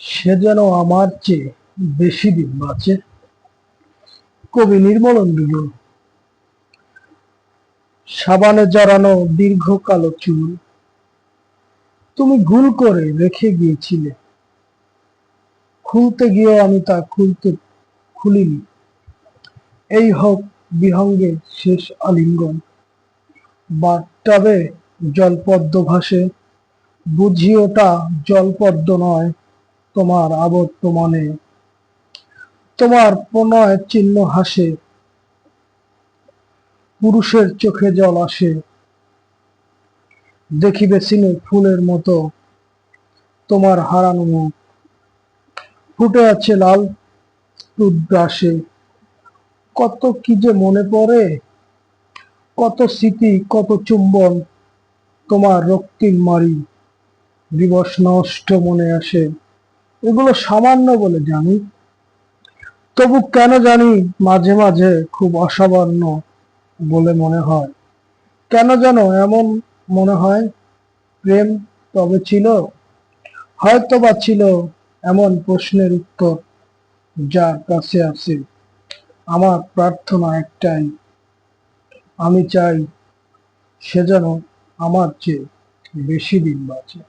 সে যেন আমার চেয়ে বেশি দিন বাঁচে কবি নির্মলন দুজন সাবানে জড়ানো দীর্ঘ কালো চুল। তুমি ভুল করে রেখে গিয়েছিলে। খুলতে গিয়েও আমি তা খুলতে খুলিনি। এই হোক বিহঙ্গে শেষ আলিঙ্গন। বাথটাবে জলপদ্ম ভাসে। বুঝি ওটা জলপদ্ম নয়। তোমার আবর্তমানে তোমার প্রণয় চিহ্ন হাসে। পুরুষের চোখে জল আসে। দেখিবে সিনে ফুলের মতো তোমার হারানো মুখ। ফুটে আছে লাল টুথব্রাশে কত কি যে মনে পড়ে। কত স্মৃতি, কত চুম্বন তোমার রক্তিম মারি। দিবস নষ্ট মনে আসে। এগুলো সামান্য বলে জানি। তবু কেন জানি মাঝে মাঝে খুব অসামান্য বলে মনে হয়। কেন যেন এমন মনে হয়, প্রেম তবে ছিল হয়তো বা ছিল এমন প্রশ্নের উত্তর যার কাছে আছে। আমার প্রার্থনা একটাই, আমি চাই সে যেন আমার চেয়ে বেশি দিন বাঁচে।